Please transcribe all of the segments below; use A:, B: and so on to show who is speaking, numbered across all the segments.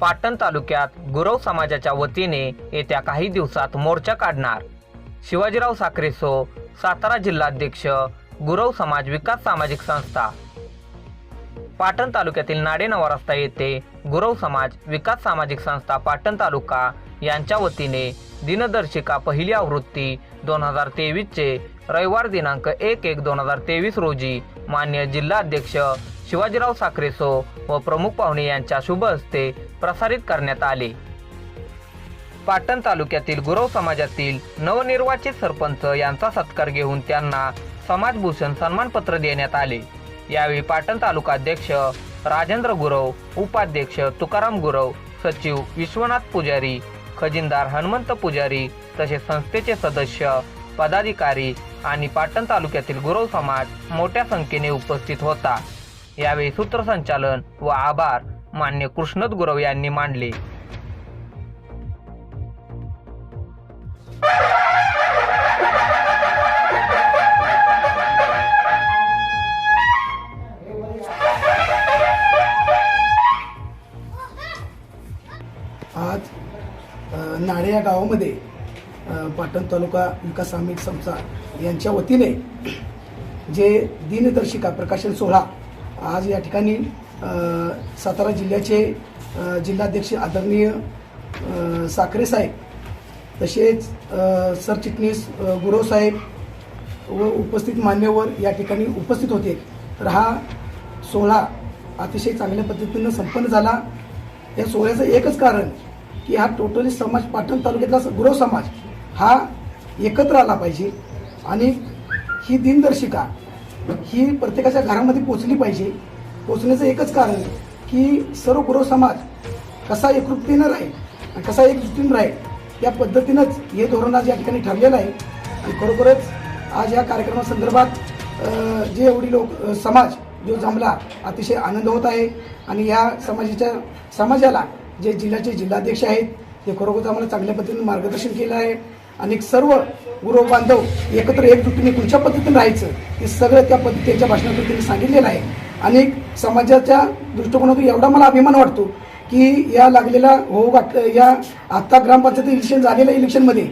A: पाटण तालुक्यात गुरव समाजाच्या वतीने येत्या काही दिवसात मोर्चा काढणार. शिवाजीराव साखरेसो सातारा जिल्हाध्यक्ष गुरव समाज विकास सामाजिक संस्था. पाटण तालुक्यातील नाडेनवा रस्ता येथे गुरव समाज विकास सामाजिक संस्था पाटण तालुका यांच्या वतीने दिनदर्शिका पहिली आवृत्ती दोन हजार तेवीसचे रविवार दिनांक एक एक दोन हजार तेवीस रोजी मान्य जिल्हाध्यक्ष शिवाजीराव साखरेसो व प्रमुख पाहुणे यांच्या शुभ हस्ते प्रसारित करण्यात आले. पाटण तालुक्यातील गुरव समाजातील नवनिर्वाचित सरपंच यांचा सत्कार घेऊन त्यांना समाजभूषण सन्मानपत्र देण्यात आले. यावेळी पाटण तालुका अध्यक्ष राजेंद्र गुरव उपाध्यक्ष तुकाराम गुरव सचिव विश्वनाथ पुजारी खजिनदार हनुमंत पुजारी तसेच संस्थेचे सदस्य पदाधिकारी आणि पाटण तालुक्यातील गुरव समाज मोठ्या संख्येने उपस्थित होता. यावेळी सूत्रसंचालन व आभार मान्य कृष्णद गुरव यांनी मांडले.
B: आज नाडे या गावामध्ये पाटण तालुका विकास सामाजिक संस्था यांच्या वतीने जे दिनदर्शिका प्रकाशन सोहळा आज या ठिकाणी सातारा जिल्ह्याचे जिल्हाध्यक्ष आदरणीय साखरे साहेब तसेच सरचिटणीस अ, गुरव साहेब व उपस्थित मान्यवर या ठिकाणी उपस्थित होते. तर हा सोहळा अतिशय चांगल्या पद्धतीनं संपन्न झाला. या सोहळ्याचं एकच कारण की हा टोटली समाज पाटण तालुक्यातला गुरव समाज हा एकत्र आला पाहिजे. आणि ही दिनदर्शिका ही प्रत्येकाच्या घरामध्ये पोचली पाहिजे. पोचण्याचं एकच कारण की सर्व गुरव समाज कसा एकरूपतेनं राहील कसा एकजुटीनं राहील या पद्धतीनंच हे धोरण आज या ठिकाणी ठरलेलं आहे. आणि खरोखरच आज या कार्यक्रमासंदर्भात जे एवढी लोक समाज जो जमला अतिशय आनंद होत आहे. आणि या समाजाच्या समाजाला जे जिल्ह्याचे जिल्हाध्यक्ष आहेत ते खरोखर आम्हाला चांगल्या पद्धतीने मार्गदर्शन केलं आहे. आणि सर्व गुरु बांधव एकत्र एकजुटीने कोणत्या पद्धतीने राहायचं हे सगळं त्या पद्धती त्यांच्या भाषणातून त्यांनी सांगितलेलं आहे. आणि समाजाच्या दृष्टिकोनातून एवढा मला अभिमान वाटतो की या लागलेल्या हो वाट या आत्ता ग्रामपंचायत इलेक्शन झालेल्या इलेक्शनमध्ये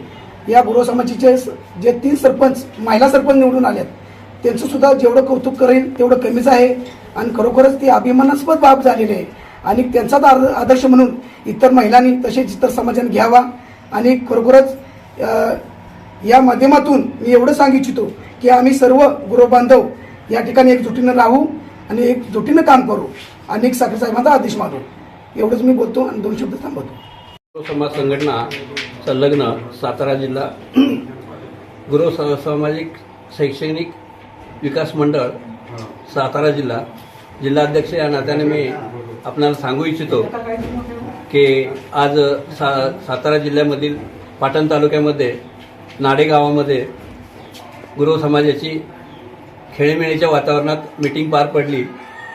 B: या गुरु समाजाचे जे तीन सरपंच महिला सरपंच निवडून आल्यात त्यांचं सुद्धा जेवढं कौतुक करेल तेवढं कमीच आहे. आणि खरोखरच ते अभिमानास्पद बाब झालेले आहे. आणि त्यांचाच आदर्श म्हणून इतर महिलांनी तसेच इतर समाजाने घ्यावा. आणि खरोखरच या माध्यमातून मी एवढं सांगू इच्छितो की आम्ही सर्व गुरुबांधव या ठिकाणी एकजुटीनं राहू आणि एकजुटीनं काम करू. आणि एक साखर साहेबांचा आदेश मागू. एवढंच मी बोलतो आणि दोन शब्द थांबवतो.
C: समाज संघटना संलग्न सातारा जिल्हा गुरु स- सामाजिक शैक्षणिक विकास मंडळ सातारा जिल्हा जिल्हाध्यक्ष या नात्याने मी आपणाला सांगू इच्छितो की आज सा सातारा जिल्ह्यामधील पाटण तालुक्यामध्ये नाडे गावामध्ये गुरु समाजाची खेळीमेळीच्या वातावरणात मीटिंग पार पडली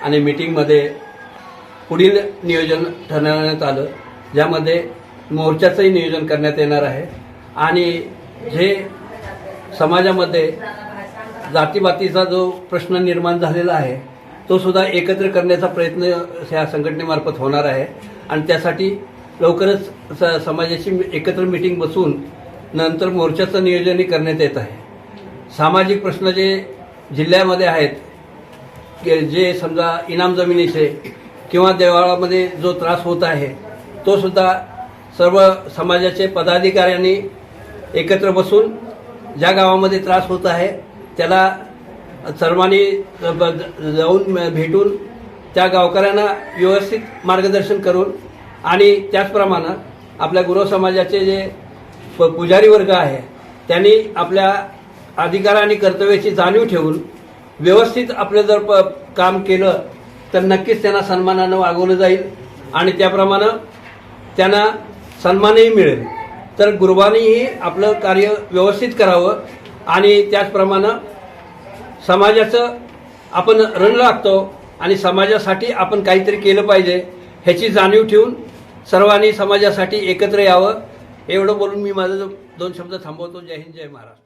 C: आणि मीटिंगमध्ये पुढील नियोजन ठरवण्यात आलं ज्यामध्ये मोर्चाचंही नियोजन करण्यात येणार आहे. आणि जे समाजामध्ये जातीबातीचा जो प्रश्न निर्माण झालेला आहे तो सुद्धा एकत्र करण्याचा प्रयत्न ह्या संघटनेमार्फत होणार आहे. आणि त्यासाठी लवकरच स समाजाची एकत्र मिटिंग बसून नंतर मोर्चाचं नियोजनही करण्यात येत आहे. सामाजिक प्रश्न जे जिल्ह्यामध्ये आहेत जे समजा इनाम जमिनीचे किंवा देवाळामध्ये जो त्रास होत आहे तो सुद्धा सर्व समाजाचे पदाधिकाऱ्यांनी एकत्र बसून ज्या गावामध्ये त्रास होत आहे त्याला सर्वांनी जाऊन भेटून त्या गावकऱ्यांना व्यवस्थित मार्गदर्शन करून आणि त्याचप्रमाणे आपल्या गुरव समाजाचे जे प- पुजारी वर्ग आहे त्यांनी आपल्या अधिकार आणि कर्तव्याची जाणीव ठेवून व्यवस्थित आपलं जर प काम केलं तर नक्कीच त्यांना सन्मानानं वागवलं जाईल आणि त्याप्रमाणे त्यांना सन्मानही मिळेल. तर गुरुबानीही आपलं कार्य व्यवस्थित करावं आणि त्याचप्रमाणे समाजाचं आपण रण लागतो आणि समाजासाठी आपण काहीतरी केलं पाहिजे ह्याची जाणीव ठेवून सर्वांनी समाजासाठी एकत्र यावं. एवढं बोलून मी माझं दोन शब्द थांबवतो. जय हिंद जय महाराष्ट्र.